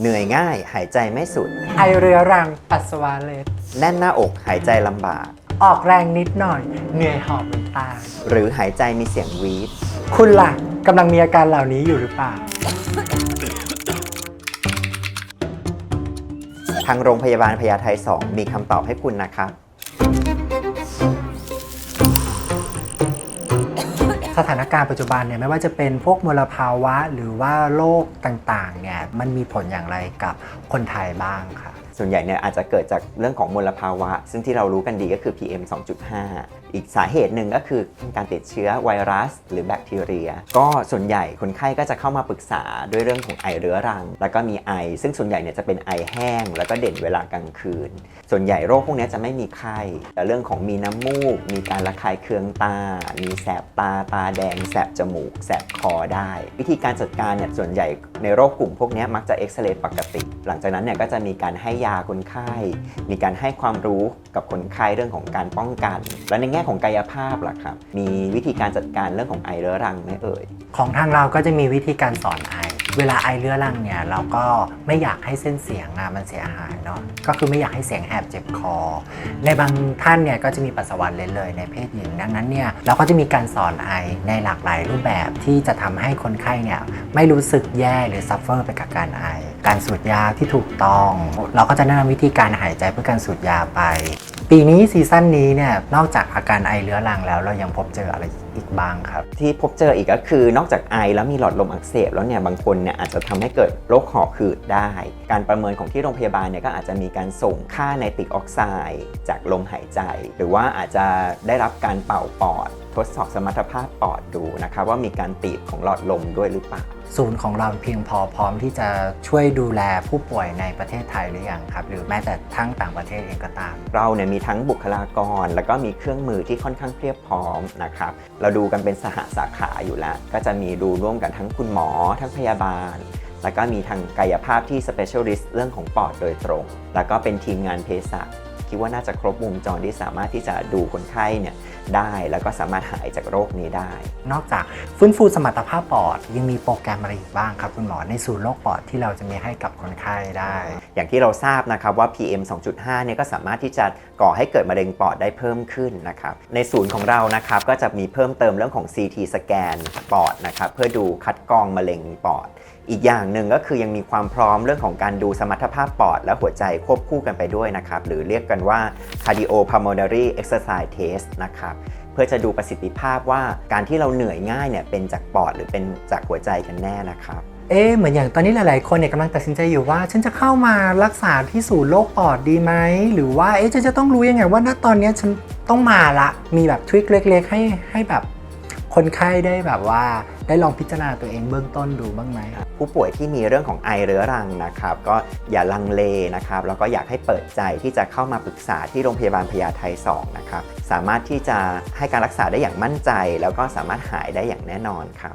เหนื่อยง่ายหายใจไม่สุด ไอเรื้อรังปัสสาวะเล็ดแน่นหน้าอกหายใจลำบาก ออกแรงนิดหน่อย เหนื่อยหอบเหมือนตายหรือหายใจมีเสียงวีดคุณล่ะกำลังมีอาการเหล่านี้อยู่หรือเปล่า ทางโรงพยาบาลพญาไท2มีคำตอบให้คุณนะครับ สถานการณ์ปัจจุบันเนี่ยไม่ว่าจะเป็นพวกมลภาวะหรือว่าโรคต่างๆเนี่ยมันมีผลอย่างไรกับคนไทยบ้างคะส่วนใหญ่เนี่ยอาจจะเกิดจากเรื่องของมลภาวะ ซึ่งที่เรารู้กันดีก็คือ PM 2.5 อีกสาเหตุหนึ่งก็คือการติดเชื้อไวรัส หรือแบคทีเรีย ก็ส่วนใหญ่คนไข้ก็จะเข้ามาปรึกษาด้วยเรื่องของไอเรื้อรัง แล้วก็มีไอ ซึ่งส่วนใหญ่เนี่ยจะเป็นไอแห้ง แล้วก็เด่นเวลากลางคืน ส่วนใหญ่โรคพวกนี้จะไม่มีไข้แต่เรื่องของมีน้ำมูก มีการระคายเคืองตา มีแสบตาตาแดง แสบจมูก แสบคอได้ วิธีการจัดการเนี่ยส่วนใหญ่ในโรคกลุ่มพวกนี้มักจะเอ็กซเรย์ปกติ หลังจากนั้นเนี่ยก็จะมีการให้ยาคนไข้ มีการให้ความรู้กับคนไข้เรื่องของการป้องกัน และในแง่ของกายภาพล่ะครับ มีวิธีการจัดการเรื่องของไอเรื้อรังไหมเอ่ย ของทางเราก็จะมีวิธีการสอนไอ เวลาไอเรื้อรังเนี่ยเราก็ไม่อยากให้เส้นเสียงอะมันเสียหายเนาะ ก็คือไม่อยากให้เสียงแหบเจ็บคอ ในบางท่านเนี่ยก็จะมีปัสสาวะเล็ดเลยในเพศหญิง ดังนั้นเนี่ยเราก็จะมีการสอนไอในหลากหลายรูปแบบที่จะทำให้คนไข้เนี่ยไม่รู้สึกแย่หรือซัฟเฟอร์ไปกับการไอ การสูดยาที่ถูกต้อง เราก็จะแนะนำวิธีการหายใจเพื่อการสูดยาไป ปีนี้ซีซั่นนี้เนี่ยนอกจากอาการไอเรื้อรังแล้ว เรายังพบเจออะไรอีกบ้างครับ ที่พบเจออีกก็คือนอกจากไอแล้วมีหลอดลมอักเสบแล้วเนี่ยบางคนเนี่ยอาจจะทำให้เกิดโรคหอบหืดได้ การประเมินของที่โรงพยาบาลเนี่ยก็อาจจะมีการส่งค่าไนตริกออกไซด์จากลมหายใจ หรือว่าอาจจะได้รับการเป่าปอดทดสอบสมรรถภาพปอดดูนะครับว่ามีการตีบของหลอดลมด้วยหรือเปล่า ศูนย์ของเราเพียงพอพร้อมที่จะช่วยดูแลผู้ป่วยในประเทศไทยหรือยังครับ หรือแม้แต่ทั้งต่างประเทศเองก็ตาม เราเนี่ยมีทั้งบุคลากร แล้วก็มีเครื่องมือที่ค่อนข้างเพียบพร้อมนะครับเราดูกันเป็นสหสาขาอยู่แล้ว ก็จะมีดูร่วมกันทั้งคุณหมอ ทั้งพยาบาลแล้วก็มีทางกายภาพที่ specialist เรื่องของปอดโดยตรง แล้วก็เป็นทีมงานเภสัช คิดว่าน่าจะครบวงจรที่สามารถที่จะดูคนไข้เนี่ยได้ แล้วก็สามารถหายจากโรคนี้ได้ นอกจากฟื้นฟูสมรรถภาพปอด ยังมีโปรแกรมอะไรอีกบ้างครับคุณหมอในศูนย์โรคปอดที่เราจะมีให้กับคนไข้ได้ อย่างที่เราทราบนะครับว่า PM 2.5เนี่ยก็สามารถที่จะก่อให้เกิดมะเร็งปอดได้เพิ่มขึ้นนะครับในศูนย์ของเรานะครับก็จะมีเพิ่มเติมเรื่องของ CT สแกนปอดนะครับเพื่อดูคัดกรองมะเร็งปอดอีกอย่างหนึ่งก็คือยังมีความพร้อมเรื่องของการดูสมรรถภาพปอดและหัวใจควบคู่กันไปด้วยนะครับ หรือเรียกกันว่า cardiopulmonary exercise test นะครับเพื่อจะดูประสิทธิภาพว่าการที่เราเหนื่อยง่ายเนี่ยเป็นจากปอดหรือเป็นจากหัวใจกันแน่นะครับเอ๊เหมือนอย่างตอนนี้หลาย ๆ คนเนี่ยกำลังตัดสินใจอยู่ว่า ฉันจะเข้ามารักษาที่ศูนย์โรคปอดดีไหม หรือว่าเอ๊ะฉันจะต้องรู้ยังไงว่าณตอนนี้ฉันต้องมาละ มีแบบทริคเล็ก ๆ ให้ให้แบบ คนไข้ได้แบบว่าได้ลองพิจารณาตัวเองเบื้องต้นดูบ้างไหม ผู้ป่วยที่มีเรื่องของไอเรื้อรังนะครับก็อย่าลังเลนะครับแล้วก็อยากให้เปิดใจที่จะเข้ามาปรึกษาที่โรงพยาบาลพญาไท2นะครับสามารถที่จะให้การรักษาได้อย่างมั่นใจ แล้วก็สามารถหายได้อย่างแน่นอนครับ